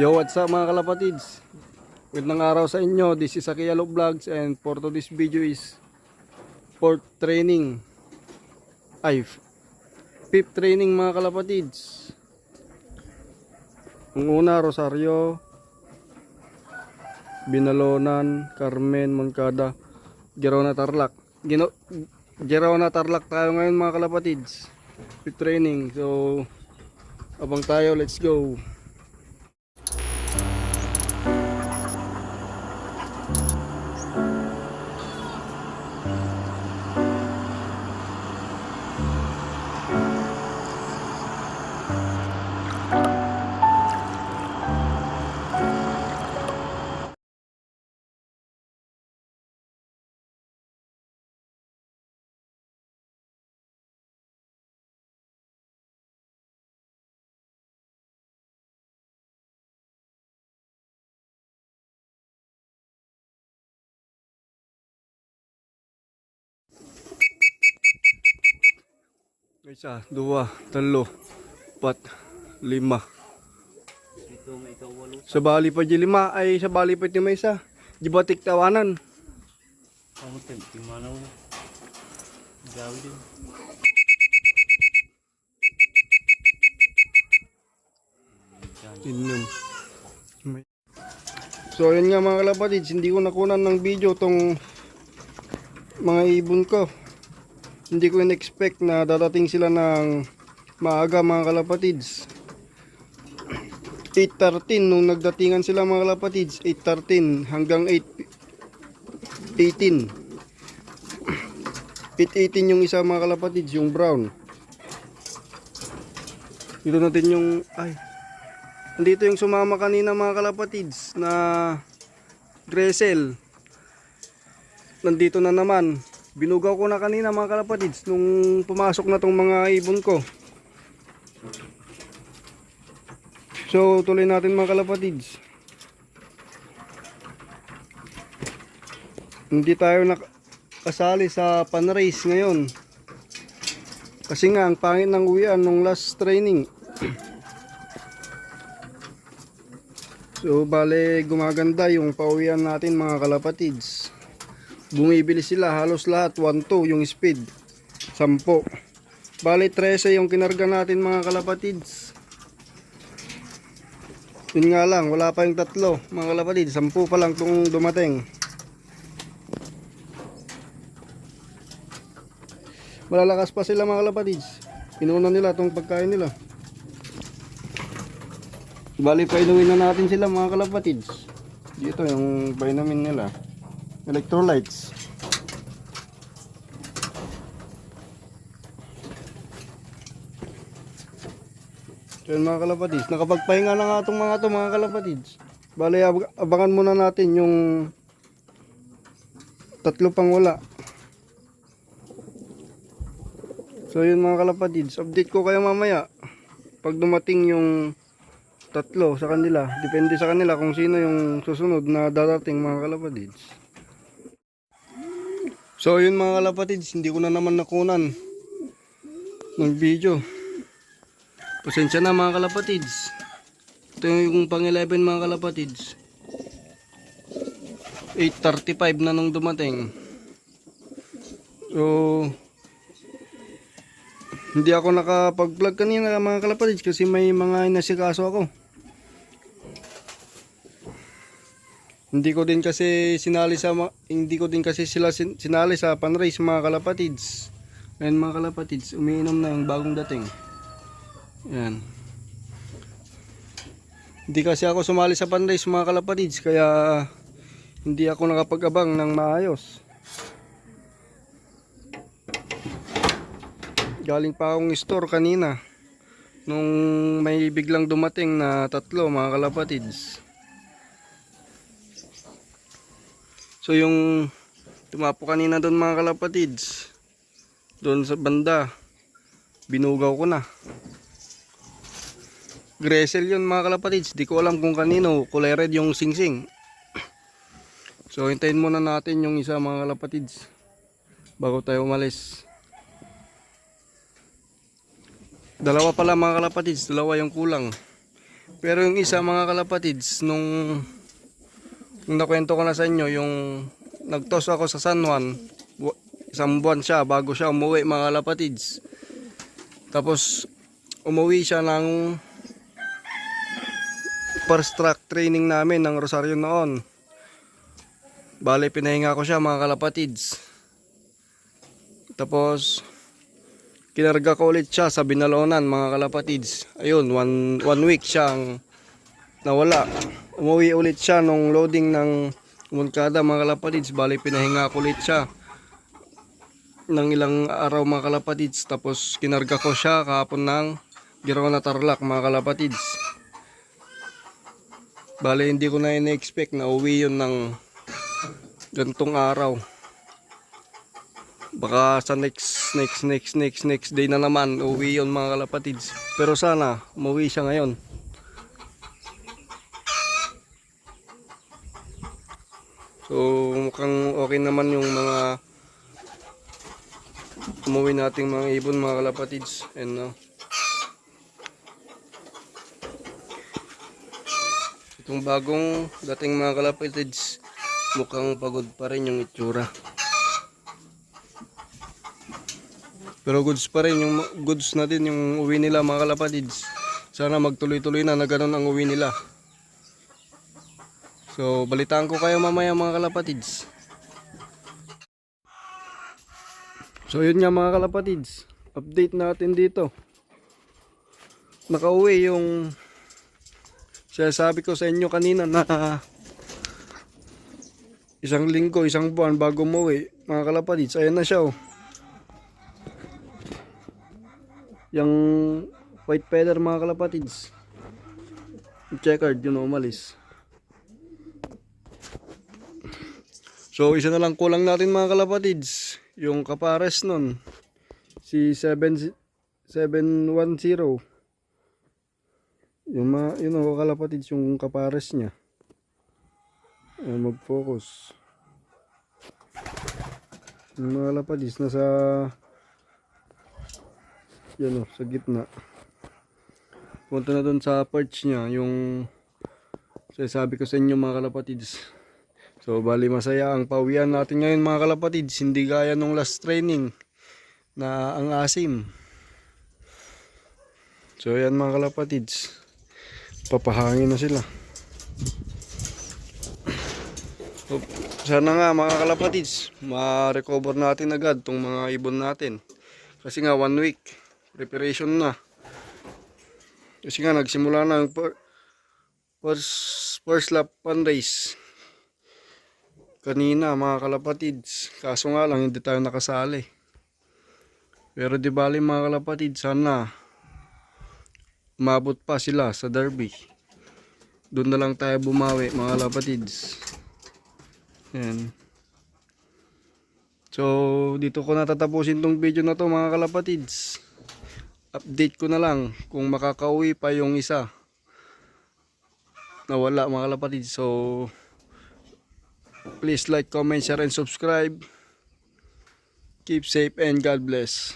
Yo, what's up mga kalapatids? Magandang araw sa inyo. This is Akiyalo Vlogs and for today's video is pork training. Ay, fifth training mga kalapatids. Ang una, Rosario, Binalonan, Carmen, Moncada, Gerona Tarlac. Gino, Gerona Tarlac tayo ngayon mga kalapatids. Fifth training. So, abang tayo, let's go. Isa, dua, talo, pat, lima. Sa bali pa di lima ay sa bali pa di may isa. Di batik tawanan. Kamu tem di mana lu? Jauh dia. Inom. May- So yun nga mga kalapatids, hindi ko nakunan ng video tong mga ibon ko. Hindi ko in-expect na dadating sila ng maaga mga kalapatids. 8.13 nung nagdatingan sila mga kalapatids, 8.13 hanggang 8.18. 8.18 yung isa mga kalapatids, yung brown. Dito natin yung, ay, Andito yung sumama kanina mga kalapatids na Gresel. Nandito na naman. Binugaw ko na kanina mga kalapatids nung pumasok na tong mga ibon ko. So tuloy natin mga kalapatids. Hindi tayo nakasali sa panrace ngayon. Kasi nga ang pangit ng uwian nung last training. So bale gumaganda yung pauwian natin mga kalapatids. Bumibili sila halos lahat 1-2 yung speed. 10. Bale 13 yung kinarga natin mga kalapatids. Yun nga lang, wala pa yung tatlo mga kalapatids. 10 pa lang itong dumating. Malalakas pa sila mga kalapatids. Pinunan nila itong pagkain nila. Bali, painumin na natin sila mga kalapatids. Dito yung vitamin nila. Electrolytes. Yun mga kalapatids. Nakapagpahinga na nga itong mga to mga kalapatids. Bali, ab- abangan muna natin yung tatlo pang wala. So yun mga kalapatids. Update ko kayo mamaya. Pag dumating yung tatlo sa kanila. Depende sa kanila kung sino yung susunod na darating mga kalapatids. So yun mga kalapatids, hindi ko na naman nakunan ng video. Pasensya na mga kalapatids. Ito yung pang 11 mga kalapatids. 8.35 na nung dumating. So, hindi ako nakapag-vlog kanina mga kalapatids kasi may mga inasikaso ako. Hindi ko din kasi sinali sa hindi ko din kasi sila sin- sinali sa panrace mga kalapatids. Ayan mga kalapatids, umiinom na yung bagong dating. Ayan. Hindi kasi ako sumali sa panrace mga kalapatids kaya hindi ako nakapag-abang ng maayos. Galing pa akong store kanina nung may biglang dumating na tatlo mga kalapatids. So yung tumapo kanina doon mga kalapatids, doon sa banda, binugaw ko na. Gresel yun mga kalapatids, di ko alam kung kanino, kulay red yung singsing. So hintayin muna natin yung isa mga kalapatids bago tayo umalis. Dalawa pala mga kalapatids, dalawa yung kulang. Pero yung isa mga kalapatids, nung nakwento ko na sa inyo, yung nagtos ako sa San Juan, isang buwan siya bago siya umuwi mga kalapatids. Tapos umuwi siya ng first track training namin ng Rosario noon. Bale, pinahinga ko siya mga kalapatids. Tapos, kinarga ko ulit siya sa Binalonan mga kalapatids. Ayun, one, one week siyang nawala. Umuwi ulit siya nung loading ng Moncada mga kalapatids. Bale, pinahinga ko ulit siya ng ilang araw mga kalapatids. Tapos, kinarga ko siya kahapon ng Girona Tarlac mga kalapatids. Bale, hindi ko na in-expect na uwi yun ng gantong araw. Baka sa next, next, next, next, next day na naman, uwi yun mga kalapatids. Pero sana, umuwi siya ngayon. So, mukhang okay naman yung mga umuwi nating mga ibon mga kalapatids. And uh, itong bagong dating mga kalapatids, mukhang pagod pa rin yung itsura. Pero goods pa rin yung goods na din yung uwi nila mga kalapatids. Sana magtuloy-tuloy na na ganun ang uwi nila. So balitaan ko kayo mamaya mga kalapatids. So yun nga mga kalapatids. Update natin dito. Nakauwi yung sinasabi ko sa inyo kanina na isang linggo, isang buwan bago umuwi mga kalapatids. Ayan na siya oh. Yung white feather mga kalapatids. Checkered yun umalis. So isa na lang kulang natin mga kalapatids. Yung kapares nun. Si 7 710. Yung mga yun ang kalapatids yung kapares niya. Ayan, mag-focus. Yung mga kalapatids nasa yan o, sa gitna. Punta na doon sa perch niya, yung sabi ko sa inyo mga kalapatids. So, bali masaya ang pawian natin ngayon mga kalapatids. Hindi gaya nung last training na ang asim. So, yan mga kalapatids. Papahangin na sila. So, sana nga mga kalapatids, ma-recover natin agad tong mga ibon natin. Kasi nga one week, preparation na. Kasi nga nagsimula na ang fir- first, first lap race. Kanina mga kalapatids. Kaso nga lang hindi tayo nakasali. Pero di bali mga kalapatids, sana umabot pa sila sa derby. Doon na lang tayo bumawi mga kalapatids. Yan. So, dito ko natatapusin tong video na to mga kalapatids. Update ko na lang kung makakauwi pa yung isa. Nawala mga kalapatids. So, please like, comment, share, and subscribe. Keep safe and God bless.